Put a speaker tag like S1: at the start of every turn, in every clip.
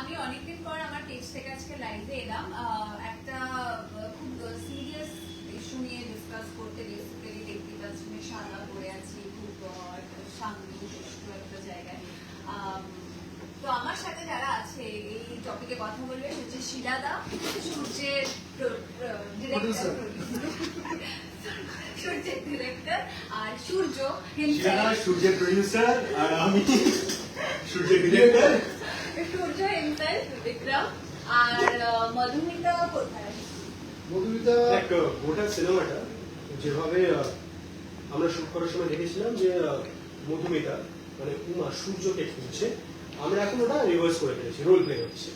S1: আমি অনেকদিন পর আমার পেজ থেকে আজকে লাইভে এলাম। একটা খুব সিরিয়াস ইস্যু নিয়ে ডিসকাস করতে বেসিক্যালি দেখতে পাচ্ছি আমি সাদা পড়ে আছি খুব আহ, একটা একটা জায়গায়। তো আমার সাথে যারা আছে এই টপিকে কথা বলবে হচ্ছে শিলাদা সূর্যের ডিরেক্টর সূর্যের ডিরেক্টর আর সূর্য
S2: সূর্যের প্রডিউসার আর আমি সূর্যের ডিরেক্টর
S1: সূর্য হিমসেলফ বিক্রম আর মধুমিতা কোথায়
S3: মধুমিতা
S2: গোটা সিনেমাটা যেভাবে আমরা শুট করার সময় দেখেছিলাম যে মধুমিতা মানে উমা সূর্যকে খুঁজছে আমরা এখন ওটা রিভার্স করে ফেলেছি রোল প্লে হচ্ছে।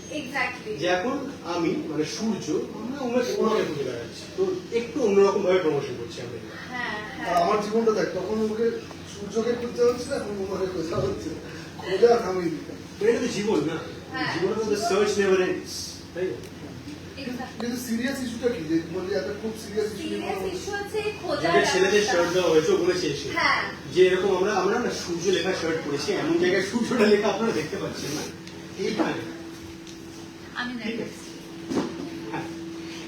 S2: যে এখন আমি মানে সূর্য আমরা উমাকে উমাকে খুঁজে বেড়াচ্ছি। তো একটু অন্যরকম ভাবে প্রমোশন করছি আমরা।
S1: হ্যাঁ
S3: আর
S1: হ্যাঁ
S3: আমার জীবনটা দেখ তখন ওকে সূর্যকে খুঁজতে হচ্ছে না এখন ওকে খোঁজা হচ্ছে। খোঁজা থামিয়ে দিতে।
S2: তো এটা তো জীবন না
S1: হ্যাঁ।
S2: জীবনে তো সার্চ নেভার এন্ডস তাই না
S3: কিন্তু সিরিয়াস ইস্যুটা কি যে বললি একটা খুব সিরিয়াস ইস্যু
S1: সিরিয়াস ইস্যু হচ্ছে এই খোঁজার
S2: যেটা ছেলেদের শার্ট দেওয়া হয়েছে বলেছে এসে
S1: হ্যাঁ
S2: যে এরকম আমরা আমরা না সূর্য লেখা শার্ট পরেছি এমন জায়গায় সূর্যটা লেখা আপনারা দেখতে পাচ্ছেন না
S1: আমি।
S2: হ্যাঁ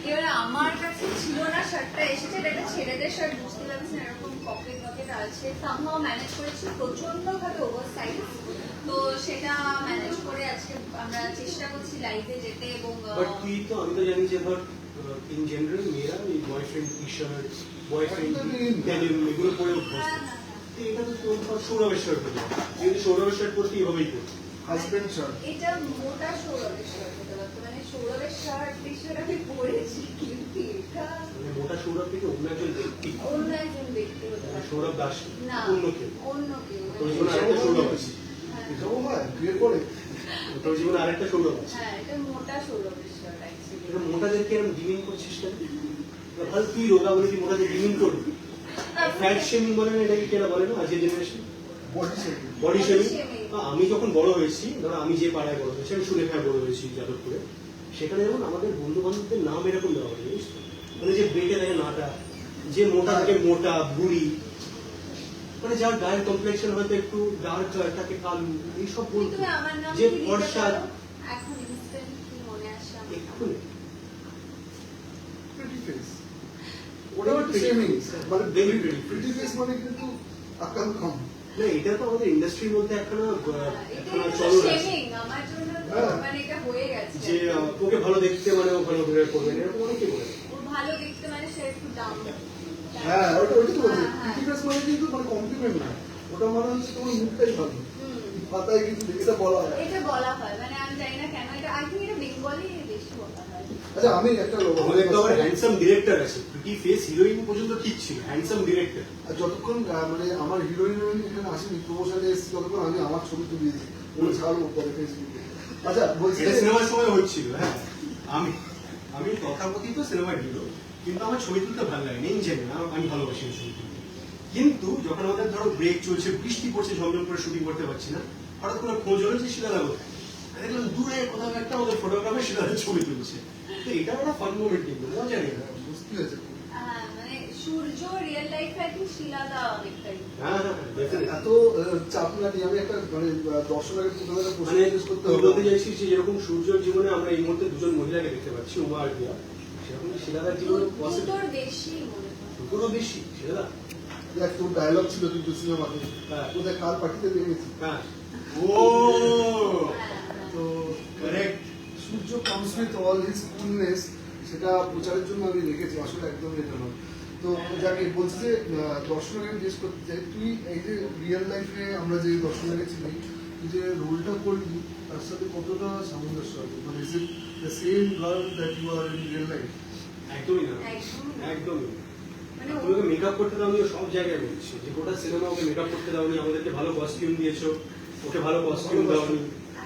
S1: এবারে আমার কাছে ছিল না শার্টটা এসেছে এটা ছেলেদের শার্ট বুঝতে পারছেন এরকম পকেট পকেট আছে সামহাও ম্যানেজ করেছি প্রচণ্ড ভাবে ওভার সাইজ তো সেটা ম্যানেজ করে আজকে আমরা চেষ্টা করছি লাইভে যেতে এবং
S2: বাট তুই তো আমি তো জানি যে ধর ইন জেনারেল মেয়েরা এই boyfriend T shirt boyfriend denim এগুলো পরে অভ্যস্ত।
S1: হ্যাঁ, হ্যাঁ,
S2: তো এটা তো তোর সৌরভের শার্ট হলো যদি সৌরভের শার্ট পরতে এভাবেই করতি
S3: হাজবেন্ড শার্ট
S1: এটা মোটা সৌরভের শার্ট মানে সৌরভের শার্ট টি শার্ট আমি পরেছি কিন্তু এটা
S2: মানে মোটা সৌরভ থেকে অন্য একজন ব্যক্তি।
S1: অন্য একজন ব্যক্তি হতে পারতো
S2: সৌরভ দাস।
S1: না
S2: অন্য কেউ।
S1: অন্য কেউ।
S2: তোর জীবনে সৌরভ আছে।
S1: হ্যাঁ।
S2: আরেকটা আছে
S1: মোটা
S2: করছিস তুই করবি ফ্যাট বলে না কেনা বলে না
S3: বডি
S2: আমি যখন বড় হয়েছি ধরো আমি যে পাড়ায় বড় হয়েছি আমি শুনে সুলেখায় বড় হয়েছি যাদবপুরে সেখানে যেমন আমাদের বন্ধু বান্ধবদের নাম এরকম দেওয়া হয় জানিস মানে যে বেটে থাকে নাটা যে মোটা থাকে, মোটা, বুড়ি মানে যার গায়ের কমপ্লেকশন হয়তো একটু ডার্ক তাকে কালু এইসব বলতো যে ফর্সা
S1: মনে
S3: কিন্তু আকাল কম
S2: না এটা তো আমাদের ইন্ডাস্ট্রির মধ্যে
S1: হ্যাঁ, একটা
S2: চলন আছে
S3: হ্যাঁ।
S1: মানে হয়ে
S2: যে ওকে ভালো দেখতে মানে ও ভালো করে করবে না, এরকম অনেকে বলে।
S1: ভালো দেখতে মানে সে একটু ডাউন
S3: হ্যাঁ ওটা ওটা তো বলছি। না। ওটা মানে হচ্ছে তোমার মুখটাই ভালো। পাতায় কিন্তু এটা বলা হয়।
S1: এটা বলা হয়। মানে আমি জানি না কেন এটা আই এটা বেঙ্গলি বেশি বলা হয়।
S3: আচ্ছা আমি একটা
S2: আমাদের তো আবার হ্যান্ডসাম ডিরেক্টর আছে। প্রিটি ফেস হিরোইন পর্যন্ত ঠিক ছিল হ্যান্ডসাম ডিরেক্টর
S3: আর যতক্ষণ মানে আমার হিরোইন এখানে আসেনি প্রমোশনে এসেছি ততক্ষণ আমি আমার ছবি তুলে দিয়েছি। ওগুলো ছাড়বো পরে ফেসবুকে আচ্ছা বলছি
S2: এটা সিনেমার সময় হচ্ছিল হ্যাঁ। আমি আমি তথাকথিত সিনেমার হিরো কিন্তু আমার ছবি তুলতে ভালো লাগে নেই জানি না আমি ভালোবাসি ছবি কিন্তু যখন আমাদের ধরো ব্রেক চলছে বৃষ্টি পড়ছে ঝমঝম করে শুটিং করতে পারছি না হঠাৎ করে খোঁজ হলো যে শিলাদা কোথায়? দেখলাম দূরে কোথাও একটা আমাদের ফটোগ্রাফার শিলাদার ছবি তুলছে। তো এটা একটা ফান মোমেন্ট কিন্তু মজা নেই
S3: হ্যাঁ, বুঝতে
S1: হ্যাঁ, মানে Surya real life I think শিলাদা অনেকটাই।
S2: হ্যাঁ হ্যাঁ।
S3: এত চাপ না নিয়ে আমি একটা মানে দর্শকের প্রথমে একটা প্রশ্ন
S2: মানে
S3: জিজ্ঞেস করতে হবে।
S2: বলতে চাইছিস যে যেরকম সূর্যর জীবনে আমরা এই মুহূর্তে দুজন মহিলাকে দেখতে পাচ্ছি উমা আর দিয়া সেরকম শিলাদার জীবনে পসিবল
S1: বেশি
S2: দুটোরও বেশি শিলাদা
S3: দেখ তোর ডায়লগ ছিল কিন্তু সিনেমাতে।
S2: হ্যাঁ।
S3: কোথায় কার পার্টিতে দেখেছি
S2: হ্যাঁ। ও!
S1: হ্যাঁ, হ্যাঁ।
S3: তো
S2: correct
S3: Surya comes with all his coolness সেটা প্রচারের জন্য আমি রেখেছি আসলে একদম এটা নয়। তো যাকে বলছি যে আমি জিজ্ঞেস করতে চাই তুই এই যে রিয়েল লাইফে আমরা যে দর্শককে চিনি তুই যে রোলটা করবি তার সাথে কতটা সামঞ্জস্য আছে? মানে is it the same girl that you are in real life
S2: একদমই না। একদমই তুমি মেকআপ করতে দাওনি ও সব জায়গায় বলছি। যে গোটা সিনেমা ওকে মেকআপ করতে দাওনি আমাদেরকে ভালো কস্টিউম দিয়েছ ওকে ভালো কস্টিউম দাওনি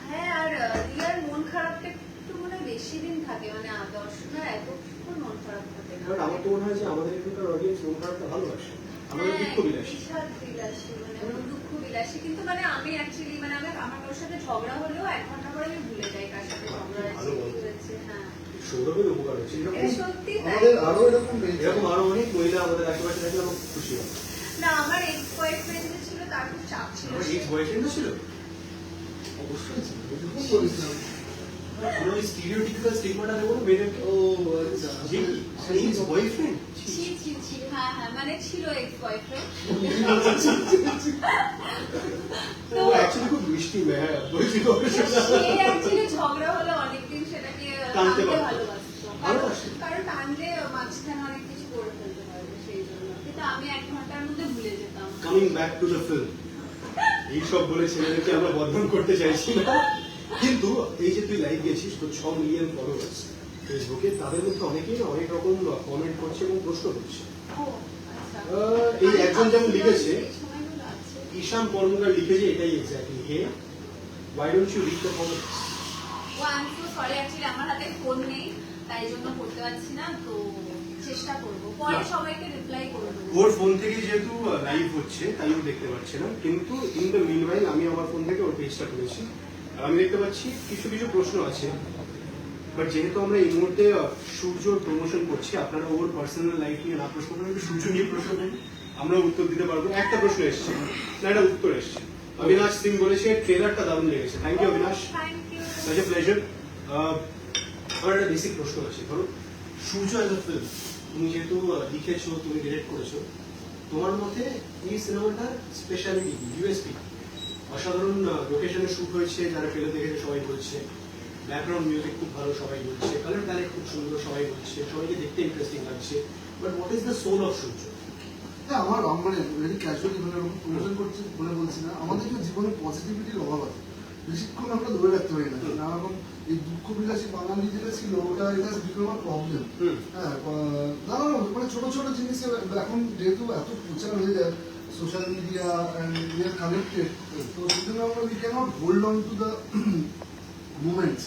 S1: হ্যাঁ আর রিয়ার মন খারাপটা একটু মনে বেশি দিন থাকে মানে আহ, দর্শকের এতক্ষণ মন খারাপ থাকে না।
S2: আমার তো মনে হয় যে আমাদের এখানকার অডিয়েন্স মন খারাপটা ভালোবাসে আমাদের দুঃখ বিলাসী।
S1: মানে দুঃখ বিলাসী। কিন্তু মানে আমি অ্যাকচুয়ালি মানে আমার কারোর সাথে ঝগড়া হলেও এক ঘণ্টা পরে আমি ভুলে যাই কার সাথে ঝগড়া। হয়েছে হ্যাঁ।
S2: সৌরভের উপকার হচ্ছে।
S1: তাই।
S3: আমাদের আরও এরকম
S2: এরকম আরও অনেক মহিলা আমাদের আশেপাশে থাকলে আমার খুশি হয়
S1: না আমার এক্স বয়ফ্রেন্ড ছিল তার খুব চাপ ছিল।
S2: আমার এক্স বয়ফ্রেন্ডও ছিল?
S3: অবশ্যই ছিল। এরকম
S2: পুরো স্টিরিওটিপিক্যাল স্টিগমাটা দেবো না মেয়েদেরকে।
S3: ও আচ্ছা।
S2: বয়ফ্রেন্ড
S1: ছি ছি ছি হ্যাঁ হ্যাঁ মানে ছিল এক্স বয়ফ্রেন্ড
S2: ও অ্যাকচুয়ালি খুব মিষ্টি মেয়ে। হ্যাঁ বলছি তো
S1: সে অ্যাকচুয়ালি ঝগড়া হলে অনেকদিন সেটাকে
S2: টানতে
S1: টানতে
S2: পারতো।
S1: কারণ- কারণ টানলে মাঝখানে অনেক কিছু করে ফেলতে পারবে সেই জন্য। কিন্তু আমি এক ঘণ্টার মধ্যে ভুলে যেতাম।
S2: Coming back to the film এইসব বলে ছেলেদেরকে আমরা বদনাম করতে চাইছি না। কিন্তু এই যে তুই লাইভ গেছিস তোর ছ মিলিয়ন ফলোয়ার্স ফেসবুকে তাদের মধ্যে অনেকেই না অনেক রকম কমেন্ট করছে এবং প্রশ্ন করছে।
S1: আচ্ছা।
S2: এই একজন যেমন লিখেছে ঈশান কর্মকার লিখেছে এটাই exactly hey why don't you read the comments
S1: oh I am so sorry actually আমার হাতে ফোন নেই তাই জন্য করতে পারছি না তো চেষ্টা করব। পরে সবাইকে রিপ্লাই করে
S2: ওর ফোন থেকে যেহেতু লাইভ হচ্ছে তাই ও দেখতে পাচ্ছে না। কিন্তু ইন দ্য আমি আমার ফোন থেকে ওর পেজটা করেছি আর আমি দেখতে পাচ্ছি কিছু কিছু প্রশ্ন আছে। বাট যেহেতু আমরা এই মুহূর্তে সূর্যর প্রমোশন করছি আপনারা ওর পার্সোনাল লাইফ নিয়ে না প্রশ্ন করেন সূর্য নিয়ে প্রশ্ন করুন। আমরা উত্তর দিতে পারব। একটা প্রশ্ন এসছে। না একটা উত্তর এসছে। অবিনাশ সিং বলেছে ট্রেলারটা দারুণ লেগেছে। Thank you Abinash. Such a pleasure আমার একটা বেসিক প্রশ্ন আছে। ধরো সূর্য অ্যাজ এ ফিল্ম তুমি যেহেতু আহ, লিখেছো তুমি ডিরেক্ট করেছ তোমার মতে এই সিনেমাটার স্পেশালিটি ইউএসপি অসাধারণ লোকেশনে শুট হয়েছে যারা ট্রেলার দেখেছে সবাই বলছে। ব্যাকগ্রাউন্ড মিউজিক খুব ভালো সবাই বলছে। কালার প্যালেট খুব সুন্দর সবাই বলছে। সবাইকে দেখতে ইন্টারেস্টিং লাগছে। But what is the soul of Surya?
S3: হ্যাঁ আমার আম- মানে ক্যাজুয়ালি মানে প্রমোশন করছি বলে বলছি না। আমাদের জীবনে পজিটিভিটির অভাব আছে? বেশিক্ষণ আমরা ধরে রাখতে পারি না। নানা রকম এই দুঃখ বিলাসী বাঙালি যেটা ছিল ওটা এটা বিকম আমার প্রবলেম হ্যাঁ নানা মানে ছোট ছোট জিনিসে এখন যেহেতু এত প্রচার হয়ে যায় social media and we are connected তো সেজন্য আমরা we can't hold on to the moments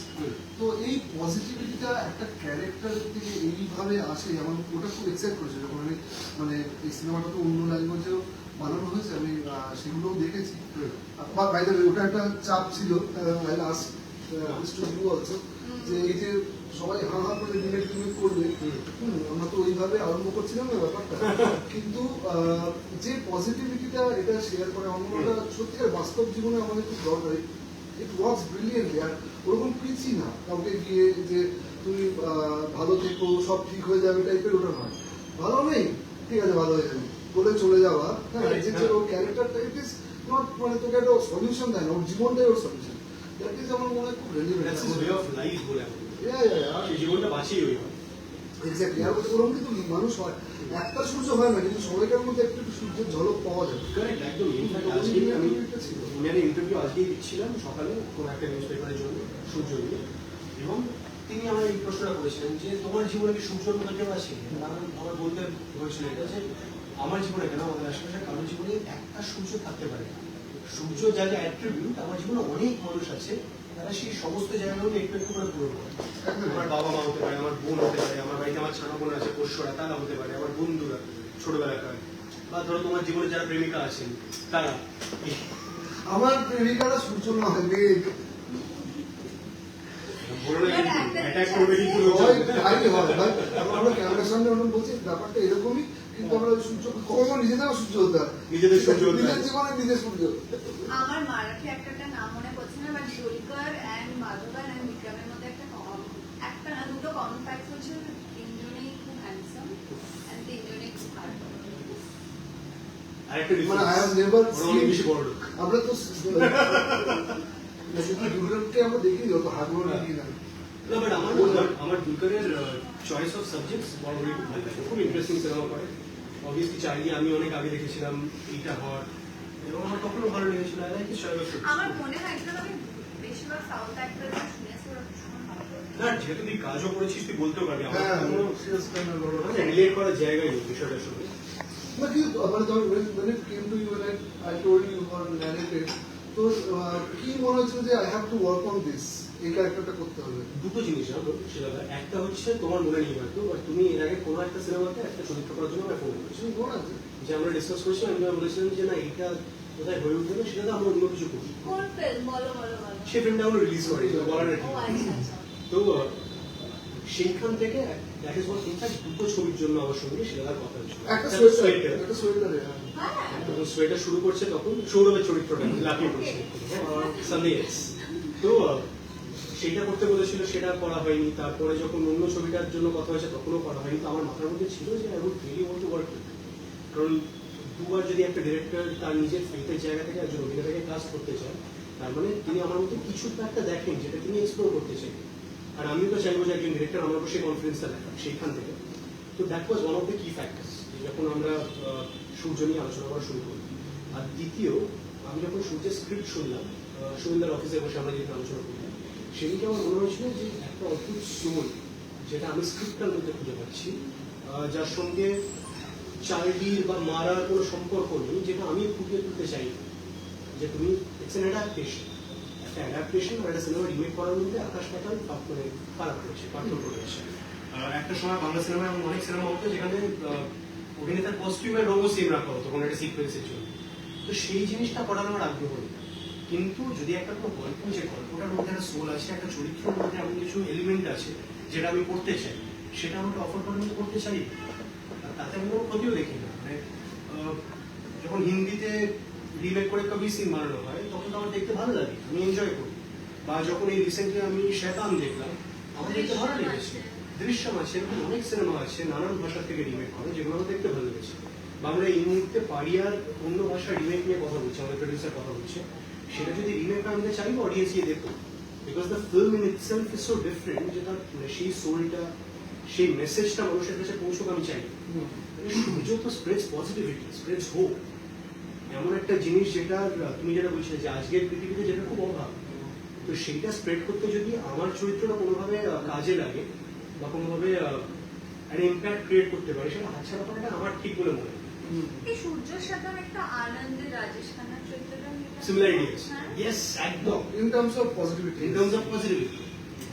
S3: তো এই পজিটিভিটিটা একটা ক্যারেক্টার থেকে এইভাবে আসে আমার ওটা খুব এক্সাইট করেছে যখন আমি মানে এই সিনেমাটা তো অন্য ল্যাঙ্গুয়েজেও বানানো হয়েছে, আমি সেগুলোও দেখেছি। ওটা একটা চাপ ছিল যে এই যে সবাই হা হা করে রিমেক করবে আমরা তো ওইভাবে আরম্ভ করছিলাম না ব্যাপারটা। কিন্তু যে পজিটিভিটিটা এটা শেয়ার করে, আমার হয় ওটা সত্যিকার বাস্তব জীবনে আমাদের খুব দরকার। ইট ওয়ার্কস ব্রিলিয়েন্টলি আর ওরকম পিচি না। কাউকে গিয়ে যে তুমি ভালো থেকো, সব ঠিক হয়ে যাবে টাইপের ওটা নয়। ভালো নেই, ঠিক আছে, ভালো হয়ে যাবে। বলে চলে যাওয়া হ্যাঁ যে
S2: হ্যাঁ।
S3: ওর ক্যারেক্টারটা ইট ইজ নট মানে তোকে একটা সলিউশন দেয় না ওর জীবনটাই ওর সলিউশন দ্যাট ইজ আমার মনে হয় খুব
S2: দ্যাটস ওয়ে অফ লাইফ বলে আমি বলি। জীবনটা বাঁচিয়ে ওই হয়।
S3: এক্স্যাক্টলি আর ওরকম কিন্তু মানুষ হয়। একটা সূর্য হয় না কিন্তু সবাইকার মধ্যে একটু একটু সূর্যের ঝলক পাওয়া যায়।
S2: কারেক্ট একদম। ইনফ্যাক্ট আজকে আমি আমি একটা ইন্টারভিউ আজকেই দিচ্ছিলাম সকালে কোন একটা নিউজ পেপারের জন্য সূর্য নিয়ে। এবং তিনি আমার এই প্রশ্নটা করেছিলেন যে তোমার জীবনে কি সূর্যর মতো কেউ আছে আমার বলতে হয়েছিল এটা যে আমার জীবনে কেন আমাদের আশেপাশে কারোর জীবনে একটা সূর্য থাকতে পারে না। সূর্য যা যা অ্যাট্রিবিউট আমার জীবনে অনেক মানুষ আছে তারা সেই সমস্ত জায়গাগুলো একটু একটু করে পূরণ করে। আমার বাবা মা হতে পারে আমার বোন হতে পারে আমার বাড়িতে আমার ছানা বোন আছে পোষ্যরা তারা হতে পারে আমার বন্ধুরা ছোটবেলাকার। বা ধরো তোমার জীবনে যারা প্রেমিকা আছেন তারা।
S3: আমার প্রেমিকারা সূর্য এখন আমরা ক্যামেরার সামনে ওরকম বলছি ব্যাপারটা এরকমই। কিন্তু আমরা ওই সূর্য কখনো নিজেদেরও সূর্য হতে হয়।
S2: নিজেদের সূর্য হতে
S3: নিজের জীবনে নিজের সূর্য
S1: আমার মারাঠি একটা নাম মনে পড়ছে না but Dulquer and Madhavan and বিক্রমের মধ্যে একটা com- একটা না দুটো কমন ফ্যাক্ট হচ্ছে তিনজনেই খুব হ্যান্ডসাম অ্যান্ড তিনজনেই খুব হার্ড
S2: আরেকটা
S3: মানে
S2: বেশি বড় লোক।
S3: আমরা তো দুর্গাকে আমরা দেখি যত হার্ডওয়ার্ক দেখি না
S2: না বাট আমার চয়েস অফ সাবজেক্টস বড় খুব খুব ইন্টারেস্টিং সিনেমা করে। অবভিয়াসলি চাইলে আমি অনেক আগে দেখেছিলাম এইটা হট এবং আমার তখনও ভালো লেগেছিল
S1: আমার মনে হয় একজন আমি বেশিরভাগ সাউথ শুনেছি।
S2: না যেহেতু তুই কাজও করেছিস তুই বলতেও পারবি আমার
S3: হ্যাঁ।
S2: রিলেট করার জায়গায় নেই বিষয়টার সঙ্গে
S3: কিন্তু মানে ধর when when it came to you when I, I told you or narrated তোর আহ, কি মনে হচ্ছিল যে I have to work on this এই ক্যারেক্টারটা করতে হবে।
S2: দুটো জিনিস জানো সেটা একটা হচ্ছে তোমার মনে নেই হয়তো বাট তুমি এর আগে কোনো একটা সিনেমাতে একটা চরিত্র করার জন্য আমায় ফোন করেছ।
S3: মনে আছে।
S2: যে আমরা ডিসকাস করেছিলাম আমি বলেছিলাম যে না এটা কোথায় হয়ে উঠবে না সেটাতে আমরা অন্য কিছু করি
S1: কোন ফিল্ম বলো বলো বলো।
S2: সেই ফিল্মটা আমরা রিলিজ করি বলার
S1: আচ্ছা আচ্ছা।
S2: তো সেইখান থেকে দ্যাট ইজ ওয়াট ইনফ্যাক্ট দুটো ছবির জন্য আমার সঙ্গে সেটার কথা হচ্ছিল
S3: একটা সোয়েটার
S2: সোয়েটার
S3: একটা সোয়েটারে
S1: হ্যাঁ।
S2: যখন সোয়েটার শুরু করছে তখন সৌরভের চরিত্রটা লাফিয়ে পড়ছে। সামনে তো সেইটা করতে বলেছিল, সেটা করা হয়নি। তারপরে যখন অন্য ছবিটার জন্য কথা হয়েছে, তখনও করা হয়নি। তো আমার মাথার মধ্যে ছিল যে I would really want to work কারণ দুবার যদি একটা ডিরেক্টর তার নিজের ফাইটের জায়গা থেকে একজন অভিনেতাকে কাজ করতে চায়, তার মানে তিনি আমার মধ্যে কিছু তো একটা দেখেন, যেটা তিনি এক্সপ্লোর করতে চাই আর আমিও তো চাইব যে একজন ডিরেক্টর আমার উপর সেই কনফিডেন্সটা দেখান সেইখান থেকে। তো that was one of the key factors যখন আমরা সূর্য নিয়ে আলোচনা করা শুরু করি। আর দ্বিতীয়, আমি যখন সূর্যের স্ক্রিপ্ট শুনলাম সুবিন্দার অফিসে বসে আমরা যেহেতু আলোচনা করলাম সেদিকে আমার মনে হয়েছিল যে একটা অদ্ভুত সোল যেটা আমি স্ক্রিপ্টটার মধ্যে খুঁজে পাচ্ছি যার সঙ্গে চার্ডির বা মারার কোনো সম্পর্ক নেই, যেটা আমি ফুটিয়ে তুলতে চাই। যে তুমি ইটস এন অ্যাডাপ্টেশন একটা অ্যাডাপ্টেশন আর একটা সিনেমা রিমেক করার মধ্যে আকাশ পাতাল ফারাক মানে ফারাক রয়েছে, পার্থক্য রয়েছে। একটা সময় বাংলা সিনেমা এমন অনেক সিনেমা হতো যেখানে অভিনেতার কস্টিউমের রঙও সেম রাখা হতো, কোনো একটা সিকোয়েন্সের জন্য। তো সেই জিনিসটা করার আমার আগ্রহ নেই। কিন্তু যদি একটা কোনো গল্প যে গল্পটার মধ্যে একটা সোল আছে একটা চরিত্রের মধ্যে এমন কিছু এলিমেন্ট আছে যেটা আমি করতে চাই সেটা আমাকে অফার করার মধ্যে করতে চাই? তাতে আমি কোনো ক্ষতিও দেখি না। মানে যখন হিন্দিতে রিমেক করে কবি সিং বানানো হয় তখন তো আমার দেখতে ভালো লাগে আমি এনজয় করি। বা যখন এই রিসেন্টলি আমি শেতান দেখলাম আমার দেখতে ভালো লেগেছে। দৃশ্যম আছে এরকম অনেক সিনেমা আছে নানান ভাষা থেকে রিমেক করে যেগুলো আমার দেখতে ভালো লেগেছে। বা আমরা এই মুহূর্তে পাড়িয়ার অন্য ভাষার রিমেক নিয়ে কথা বলছি আমাদের প্রডিউসার কথা বলছে। সেটা যদি রিমেক আনতে চাইব অডিয়েন্স গিয়ে দেখো because the film in itself is so different যে তার মানে সেই সোলটা সেই মেসেজটা মানুষের কাছে পৌঁছুক আমি চাই। মানে সূর্য তো স্প্রেডস পজিটিভিটি স্প্রেডস হোপ এমন একটা জিনিস যেটা তুমি যেটা বলছিলে যে আজকের পৃথিবীতে যেটা খুব অভাব। তো সেইটা স্প্রেড করতে যদি আমার চরিত্রটা কোনোভাবে কাজে লাগে বা কোনোভাবে একটা ইম্প্যাক্ট ক্রিয়েট করতে পারে সেটা হাতছাড়া করাটা আমার ঠিক বলে মনে হয়।
S1: সূর্যের সাথে একটা আনন্দের রাজেশ খান্নার চরিত্রটা মিলাতে
S2: সিমিলারিটি। আছে। ইয়েস একদম।
S3: In terms of positivity
S2: in terms of positivity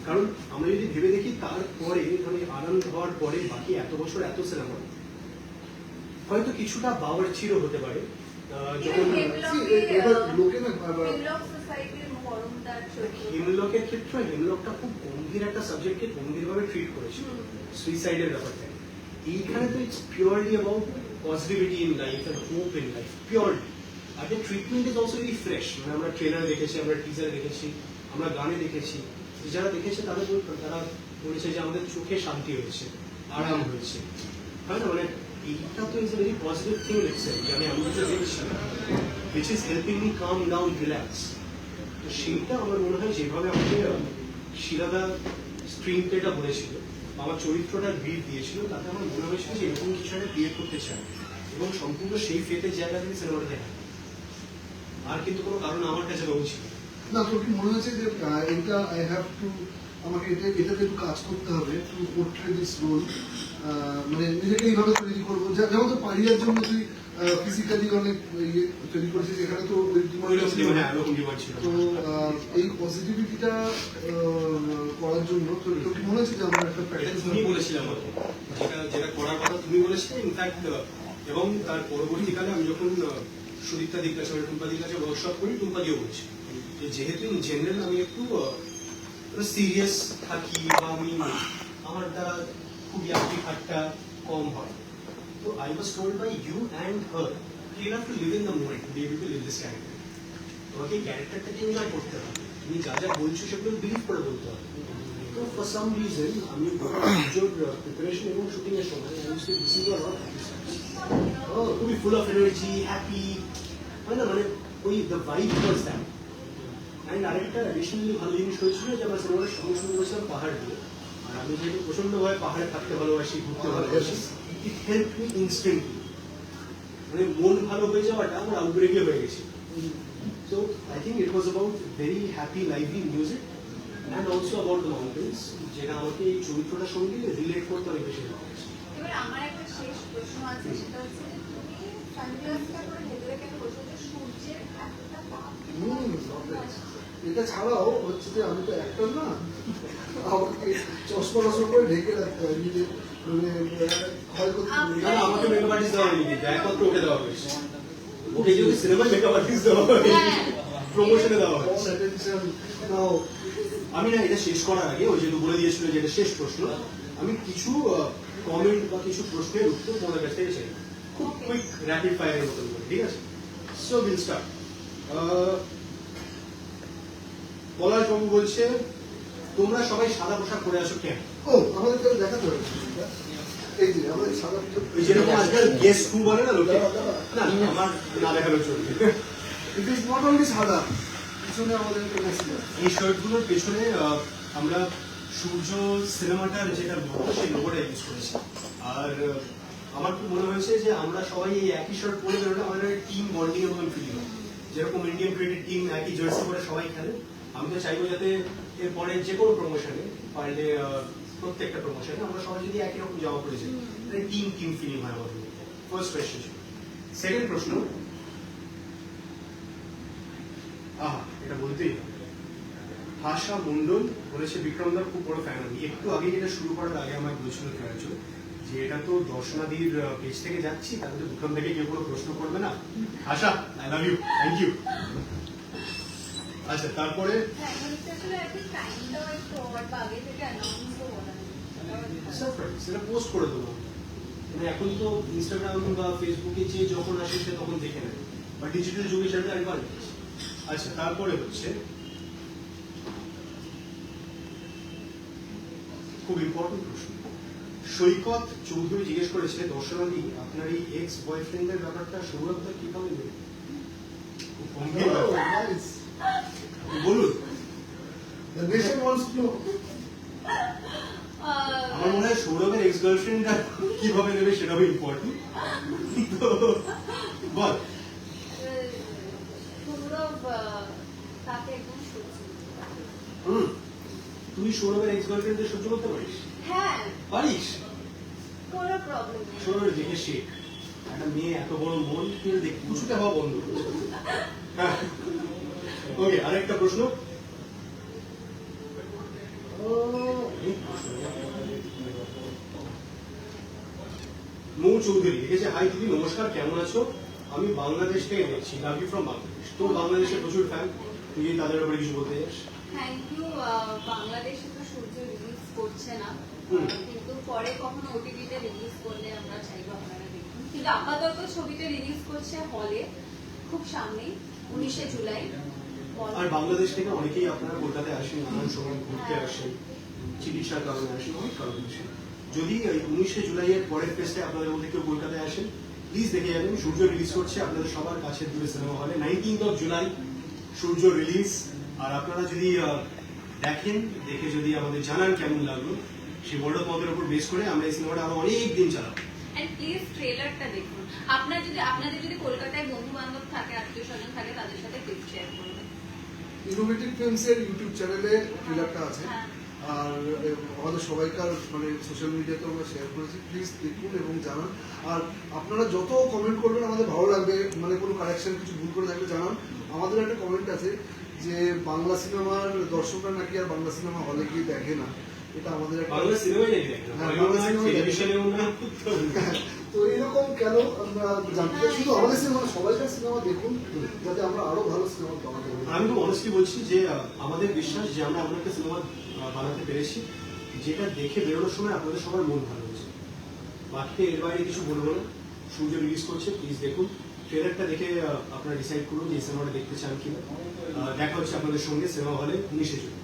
S2: কারণ আমরা যদি ভেবে দেখি তারপরে মানে আনন্দ হওয়ার পরে বাকি এত বছর এত সিনেমা হয়তো কিছুটা বাবার চিরো হতে পারে। যখন
S3: এবার লোকে না
S2: হিমলকের ক্ষেত্রে হিমলকটা খুব গম্ভীর একটা সাবজেক্টকে গম্ভীরভাবে ট্রিট করেছিল। সুইসাইডের ব্যাপারটা। এইখানে তো it's purely about positivity in life and hope in life purely R treatment is also very fresh মানে আমরা ট্রেলার দেখেছি, আমরা টিজার দেখেছি, আমরা গানে দেখেছি। যারা দেখেছে, তাদের তারা বলেছে যে আমাদের চোখে শান্তি হয়েছে, আরাম হয়েছে। হয় না? মানে এইটা তো is a very positive thing itself যে আমি আমি যেটা দেখছি which is helping me come down relax তো সেইটা আমার মনে হয় যেভাবে আমাকে শিলাদা স্ক্রিন প্লেটা বলেছিল আমার চরিত্রটা ব্রিফ দিয়েছিল, তাতে আমার মনে হয়েছিল যে এরকম কিছু একটা ক্রিয়েট করতে চাই। এবং সম্পূর্ণ সেই ফেটের জায়গা থেকে সিনেমাটা দেখা। আর কিন্তু কোনো কারণ আমার কাছে রয়েছে না।
S3: তোর কি মনে হয়েছে যে এটা আই হ্যাভ টু আমাকে এটা এটাতে একটু কাজ করতে হবে টু পোর্ট্রে দিস রোল মানে নিজেকে এইভাবে তৈরি করব যেমন তো পারিয়ার জন্য তুই ফিজিক্যালি অনেক ইয়ে তৈরি করেছিস এখানে তো।
S2: হ্যাঁ।
S3: তো এই পজিটিভিটিটা করার জন্য তোর তোর কি মনে হচ্ছে যে আমার একটা প্র্যাকটিস
S2: তুমি বলেছিলে আমাকে যেটা যেটা করার কথা তুমি বলেছিলে ইনফ্যাক্ট এবং তার পরবর্তীকালে আমি যখন আহ, সুদীপ্তা দিক কাছে টুম্পা দিক কাছে ওয়ার্কশপ করি টুম্পা দিয়েও বলছি। যে যেহেতু ইন জেনারেল আমি একটু সিরিয়াস থাকি বা আমি আমার দ্বারা খুব ইয়ার্কি ঠাট্টা কম হয়। তো I was told by you and her you have to live in the moment be able to live this character তোমাকে ক্যারেক্টারটাকে এনজয় করতে হবে। তুমি যা যা বলছো সেগুলো বিলিভ করে বলতে হবে। তো ফর সাম রিজন আমি প্রিপারেশন এবং শুটিং এর সময় আমি আ লট ও খুবই ফুল অফ এনার্জি হ্যাপি হয় না মানে ওই the vibe was that and আরেকটা অ্যাডিশনালি ভালো জিনিস হয়েছিল যে আমার সিনেমার সঙ্গে করেছিলাম পাহাড় দিয়ে। আর আমি যেহেতু প্রচন্ডভাবে পাহাড়ে থাকতে ভালোবাসি ঘুরতে ভালোবাসি ইট হেল্প মি ইনস্ট্যান্টলি মানে মন ভালো হয়ে যাওয়াটা আমার আউটব্রেকে হয়ে গেছে। So I think it was about very happy, lively music and also about the mountains. যেটা আমাকে এই চরিত্রটার সঙ্গে রিলেট করতে অনেক বেশি ভালো লাগছে।
S1: আমার একটা শেষ প্রশ্ন আছে সেটা হচ্ছে তুমি সানগ্লাসটা করে ভেতরে কেন বসে যে সূর্যের একটা তাপ
S3: এটা ছাড়াও হচ্ছে যে আমি তো অ্যাক্টর না আমাকে চশমা টশমা করে ঢেকে রাখতে হয় নিজে মানে হয় করতে
S2: আমাকে মেকআপ আর্টিস্ট দেওয়া হয়নি কিন্তু একমাত্র ওকে দেওয়া হয়েছে ওকে যদি সিনেমায় মেকআপ আর্টিস্ট দেওয়া হয়
S1: হ্যাঁ।
S2: প্রমোশনে দেওয়া হয়
S3: now.
S2: আমি না এটা শেষ করার আগে ওই যেহেতু বলে দিয়েছিল যে এটা শেষ প্রশ্ন আমি কিছু কমেন্ট বা কিছু প্রশ্নের উত্তর তোমাদের কাছ থেকে চাই খুব কুইক র্যাপিড ফায়ারের মতন করে ঠিক আছে? সো উইল স্টার্ট পলাশ বাবু বলছে তোমরা সবাই সাদা পোশাক পরে আসো কেন?
S3: ও আমাদের তো দেখাতে হবে এটা। এই যে আমাদের সাদা
S2: ওই যেরকম আজকাল গেস্ট হু বলে না লোকে? না আমার না দেখানো চলবে
S3: ইট ইজ নট অনলি সাদা পিছনে আমাদের একটা মেসেজ আছে।
S2: এই শার্টগুলোর পেছনে আহ, আমরা সূর্য সিনেমাটার যেটা লোগো সেই লোগোটা ইউজ করেছি। আর আমার খুব মনে হয়েছে যে আমরা সবাই এই একই শার্ট পরে বেরোলে আমাদের টিম বন্ডিং এর মতন ফিলিং হয়। যেরকম ইন্ডিয়ান ক্রিকেট টিম একই জার্সি পরে সবাই খেলে। আমি তো চাইব যাতে এরপরে যে কোনো প্রমোশনে পারলে প্রত্যেকটা প্রমোশনে আমরা সবাই যদি একই রকম জামা পরে যাই টিম টিম ফিলিং হয় আমাদের ফার্স্ট কোয়েশ্চেন সেকেন্ড প্রশ্ন। আহা, এটা বলতেই হবে। ভাষা মন্ডল বলেছে বিক্রমদার খুব বড় ফ্যান আমি। একটু আগে যেটা শুরু করার আগে আমায় বলেছিল একজন যে এটা তো দর্শনাদির পেজ থেকে যাচ্ছি তাহলে তো বিক্রম থেকে কেউ কোনো প্রশ্ন করবে না। Asha I love you thank you আচ্ছা তারপরে?
S1: হ্যাঁ।
S2: সারপ্রাইজ সেটা পোস্ট করে দেবো। মানে এখন তো ইনস্টাগ্রাম বা ফেসবুকে যে যখন আসে সে তখন দেখে নেবে। বা ডিজিটাল যুগে সেটা অ্যাডভান্টেজ আচ্ছা তারপরে হচ্ছে খুব ইম্পর্টেন্ট প্রশ্ন। সৈকত চৌধুরী জিজ্ঞেস করেছে দর্শনাদি আপনার এই এক্স বয়ফ্রেন্ডের ব্যাপারটা সৌরভদা কীভাবে নেবে. বলুন। আমার মনে হয় সৌরভের এক্স গার্লফ্রেন্ডটা কীভাবে নেবে সেটাও ইম্পর্টেন্ট বল।
S1: সৌরভ তাকে একদম।
S2: হুম। তুই সৌরভের এক্স গার্লফ্রেন্ডদের সহ্য করতে পারিস?
S1: হ্যাঁ।
S2: পারিস?
S1: কোনো প্রবলেম নেই।
S2: সৌরভের দেখে শেখ একটা মেয়ে এত বড় মন কিন্তু দেখ কিছুটা হওয়া বন্ধ। ওকে আরেকটা প্রশ্ন। মৌ চৌধুরী লিখেছে হাই দিদি নমস্কার কেমন আছো? আমি বাংলাদেশ থেকে দেখছি লাভ ইউ ফ্রম বাংলাদেশ। তো বাংলাদেশের প্রচুর ফ্যান তুই যদি তাদের ব্যাপারে কিছু বলতে চাস
S1: থ্যাংক ইউ বাংলাদেশে তো সূর্য রিলিজ করছে না। কিন্তু পরে কখনো ওটিটিতে রিলিজ করলে আমরা চাইব আপনারা দেখুন। কিন্তু আপাতত রিলিজ করছে হলে খুব সামনেই উনিশে জুলাই।
S2: আর বাংলাদেশ থেকে অনেকেই আপনারা কলকাতায় আসেন নানান সময় ঘুরতে আসেন চিকিৎসার কারণে আসেন অনেক কারণে আসেন। যদি এই উনিশে জুলাইয়ের পরের ফেস্টে আপনাদের মধ্যে কেউ কলকাতায় আসেন প্লিজ দেখে যাবেন সূর্য রিলিজ করছে আপনাদের সবার কাছে দূরে সিনেমা হলে nineteenth of July Surya release আর আপনারা যদি দেখেন দেখে যদি আমাদের জানান কেমন লাগল সেই বড় পদের উপর বেস করে আমরা এই সিনেমাটা আরও অনেক দিন চালাবো।
S1: এন্ড প্লিজ ট্রেলারটা দেখুন। আপনার যদি আপনাদের যদি কলকাতায় বন্ধু বান্ধব থাকে আত্মীয় স্বজন থাকে তাদের সাথে শেয়ার করবেন
S3: ইনোভেটিভ ফিল্মস এর ইউটিউব চ্যানেলে ট্রেলারটা আছে।
S1: হ্যাঁ।
S3: আর আমাদের সবাইকার মানে সোশ্যাল মিডিয়াতে আমরা শেয়ার করেছি। প্লিজ দেখুন এবং জানান। আর আপনারা যত কমেন্ট করবেন আমাদের ভালো লাগবে। মানে কোনো কারেকশন কিছু ভুল করে থাকলে জানান। আমাদের একটা কমেন্ট আছে যে বাংলা সিনেমার দর্শকরা নাকি আর বাংলা সিনেমা হলে গিয়ে দেখে না এটা আমাদের
S2: বাংলা সিনেমাই
S3: হ্যাঁ, বাংলা।
S2: টেলিভিশনেও
S3: তো এরকম কেন আমরা জানতে চাই? শুধু আমাদের সিনেমা সবাইকার সিনেমা দেখুন যাতে আমরা আরও ভালো সিনেমা বানাতে পারি।
S2: আমি তো অনেস্টলি বলছি যে আমাদের বিশ্বাস যে আমরা এমন একটা সিনেমা বানাতে পেরেছি যেটা দেখে বেরোনোর সময় আপনাদের সবার মন ভালো হয়েছে বাকি এর বাইরে কিছু বলব না। সূর্য রিলিজ করছে প্লিজ দেখুন। ট্রেলারটা দেখে আপনারা ডিসাইড করুন যে সিনেমাটা দেখতে চান কিনা। দেখা হচ্ছে আপনাদের সঙ্গে সিনেমা হলে উনিশে জুন।